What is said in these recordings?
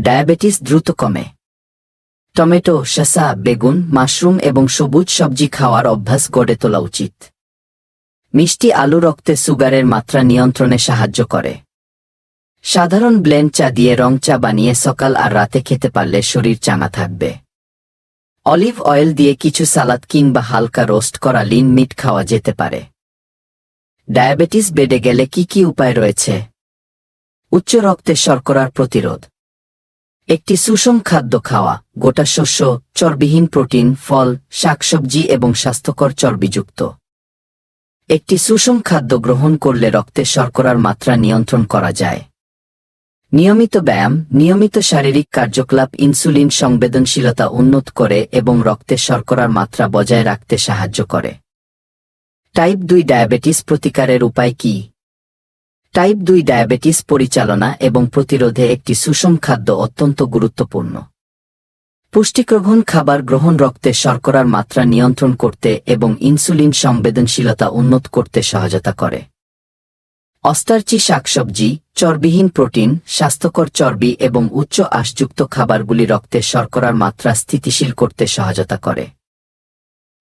Diabetes দ্রুত কমে। Tomato, শসা, বেগুন, মাশরুম এবং সবুজ সবজি খাওয়ার অভ্যাস গড়ে তোলা উচিত। মিষ্টি আলু রক্তে সুগারের মাত্রা নিয়ন্ত্রণে সাহায্য করে। সাধারণ ব্লেন্ড চা দিয়ে রং চা বানিয়ে সকাল আর রাতে খেতে পারলে শরীর চাঙা থাকবে। অলিভ অয়েল দিয়ে কিছু সালাদ কিংবা হালকা রোস্ট করা লিন মিট খাওয়া যেতে পারে। ডায়াবেটিস বেড়ে গেলে কি কি উপায় রয়েছে? উচ্চ রক্তে শর্করার প্রতিরোধ। একটি সুষম খাদ্য খাওয়া, গোটা শস্য, চর্বিহীন প্রোটিন, ফল, শাকসবজি এবং স্বাস্থ্যকর চর্বিযুক্ত। একটি সুষম খাদ্য গ্রহণ করলে রক্তে শর্করার মাত্রা নিয়ন্ত্রণ করা যায়। নিয়মিত ব্যায়াম, নিয়মিত শারীরিক কার্যকলাপ, ইনসুলিন সংবেদনশীলতা উন্নত করে এবং রক্তে শর্করার মাত্রা বজায় রাখতে সাহায্য করে। টাইপ দুই ডায়াবেটিস প্রতিকারের উপায় কি? টাইপ দুই ডায়াবেটিস পরিচালনা এবং প্রতিরোধে একটি সুষম খাদ্য অত্যন্ত গুরুত্বপূর্ণ। পুষ্টিগ্রহণ খাবার গ্রহণ রক্তে শর্করার মাত্রা নিয়ন্ত্রণ করতে এবং ইনসুলিন সংবেদনশীলতা উন্নত করতে সহায়তা করে। অস্টার্চি শাকসবজি, চর্বিহীন প্রোটিন, স্বাস্থ্যকর চর্বি এবং উচ্চ আশযুক্ত খাবারগুলি রক্তে শর্করার মাত্রা স্থিতিশীল করতে সহায়তা করে।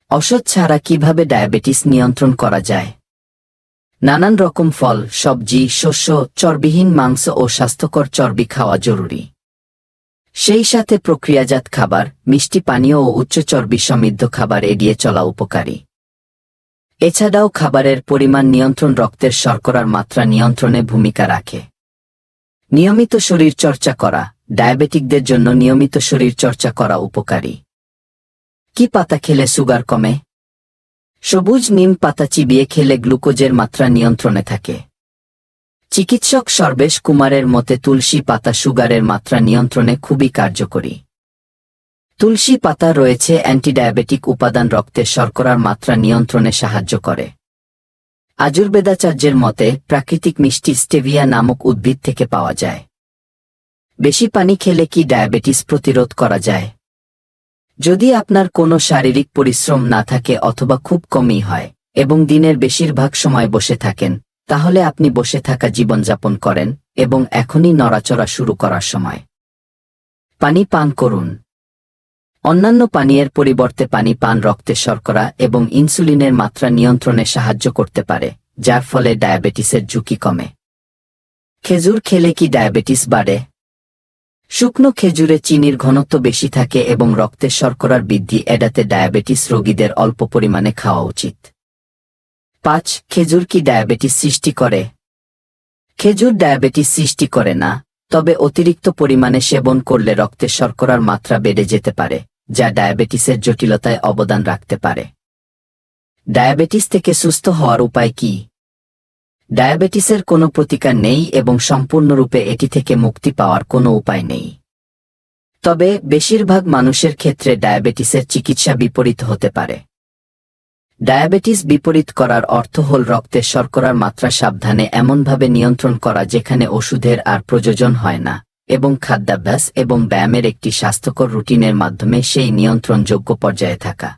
অসৎ ছাড়া কীভাবে ডায়াবেটিস নিয়ন্ত্রণ করা যায়? নানান রকম ফল, সবজি, শস্য, চর্বিহীন মাংস ও স্বাস্থ্যকর চর্বি খাওয়া জরুরি। সেই সাথে প্রক্রিয়াজাত খাবার, মিষ্টি পানীয় ও উচ্চ চর্বি সমৃদ্ধ খাবার এড়িয়ে চলা উপকারী। এছাড়াও খাবারের পরিমাণ নিয়ন্ত্রণ রক্তের শর্করার মাত্রা নিয়ন্ত্রণে ভূমিকা রাখে। নিয়মিত শরীর চর্চা করা, ডায়াবেটিকদের জন্য নিয়মিত শরীর চর্চা করা উপকারী। কি পাতা খেলে সুগার কমে? সবুজ নিম পাতা চিবিয়ে খেলে গ্লুকোজের মাত্রা নিয়ন্ত্রণে থাকে। চিকিৎসক সর্বেশ কুমারের মতে তুলসী পাতা সুগারের মাত্রা নিয়ন্ত্রণে খুবই কার্যকরী। তুলসী পাতা রয়েছে অ্যান্টিডায়াবেটিক উপাদান রক্তে শর্করার মাত্রা নিয়ন্ত্রণে সাহায্য করে। আজুর্বেদাচার্যের মতে প্রাকৃতিক মিষ্টি স্টেভিয়া নামক উদ্ভিদ থেকে পাওয়া যায়। বেশি পানি খেলে কি ডায়াবেটিস প্রতিরোধ করা যায়? যদি আপনার কোনো শারীরিক পরিশ্রম না থাকে অথবা খুব কমই হয়, এবং দিনের বেশিরভাগ সময় বসে থাকেন, তাহলে আপনি বসে থাকা জীবনযাপন করেন, এবং এখনই নড়াচড়া শুরু করার সময়। পানি পান করুন। অন্যান্য পানীয়ের পরিবর্তে পানি পান রক্তে শর্করা এবং ইনসুলিনের মাত্রা নিয়ন্ত্রণে সাহায্য করতে পারে, যার ফলে ডায়াবেটিসের ঝুঁকি কমে। খেজুর খেলে কি ডায়াবেটিস বাড়ে? শুকনো খেজুরে চিনির ঘনত্ব বেশি থাকে এবং রক্তে শর্করার বৃদ্ধি এড়াতে ডায়াবেটিস রোগীদের অল্প পরিমাণে খাওয়া উচিত। পাঁচ, খেজুর কি ডায়াবেটিস সৃষ্টি করে? খেজুর ডায়াবেটিস সৃষ্টি করে না, তবে অতিরিক্ত পরিমাণে সেবন করলে রক্তে শর্করার মাত্রা বেড়ে যেতে পারে, যা ডায়াবেটিসের জটিলতায় অবদান রাখতে পারে। ডায়াবেটিস থেকে সুস্থ হওয়ার উপায় কি? ডায়াবেটিসের কোনো প্রতিকার নেই এবং সম্পূর্ণরূপে এটি থেকে মুক্তি পাওয়ার কোনো উপায় নেই। তবে, বেশিরভাগ মানুষের ক্ষেত্রে ডায়াবেটিসের চিকিৎসা বিপরীত হতে পারে। ডায়াবেটিস বিপরীত করার অর্থ হল রক্তে শর্করার মাত্রা সাবধানে এমনভাবে নিয়ন্ত্রণ করা যেখানে ওষুধের আর প্রয়োজন হয় না, এবং খাদ্যাভ্যাস এবং ব্যায়ামের একটি স্বাস্থ্যকর রুটিনের মাধ্যমে সেই নিয়ন্ত্রণযোগ্য পর্যায়ে থাকা।